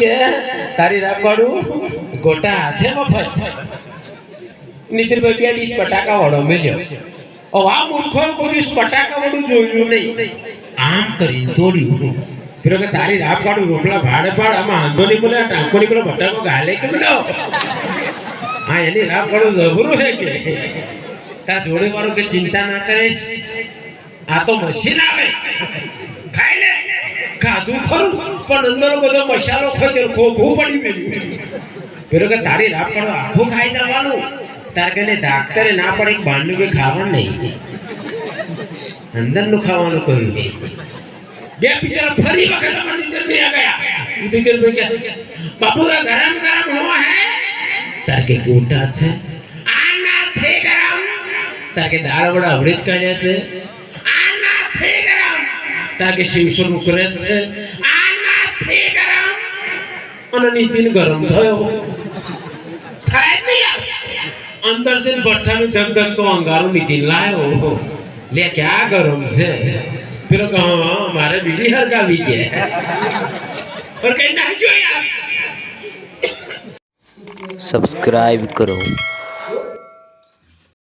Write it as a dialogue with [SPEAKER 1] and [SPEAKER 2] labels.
[SPEAKER 1] કે તારી રાપ કાઢું ગોટા હાથે મફત નીતિનભાઈ બે ડીશ બટાકા વાળો મેલ્યો આ મૂર્ખો કોઈ દિવસ વાળું જોયું નહીં. આમ કરી તોડ્યું પેલો કે તારી રાપ કાઢું રોટલા ભાડે ભાડ આમાં આંધો નહીં બોલે ટાંકો નહીં બોલે બટાકો ગાલે કે બોલો હા, એની રાપ કાઢું જબરું હે કે. તાર જોડે વાળું કે ચિંતા ના કરે આ તો મશીન આવે. ખાધું ખરું, પણ અંદર બધો મસાલો ખચર ખોખું પડી ગયું. પેલો કે, તારી રાત પણ આખું ખાઈ જવાનું. તાર કે ડાક્ટરે ના પડે, એક બહારનું કે ખાવાનું નહીં. અંદરનું ખાવાનું કહ્યું બે બિચારા ફરી વખત અમારી અંદર બે ગયા. નીતિન ભાઈ કે, બાપુ કા ગરમ ગરમ હો, હે. તાર કે, ગોટા છે. આ નથી ગરમ તાર કે, દાળ વડા હવડે જ કાઢ્યા છે. તાર કે শুরু করেছে છે ગરમ થયો. અંદર છે ને ભઠ્ઠાનું ધગધગ ધગ તો અંગારું નીતિન લાયો લે ક્યાં ગરમ છે પેલો કહો મારે બીડી હરકાવી છે પર કઈ ના જોયા
[SPEAKER 2] સબસ્ક્રાઇબ કરો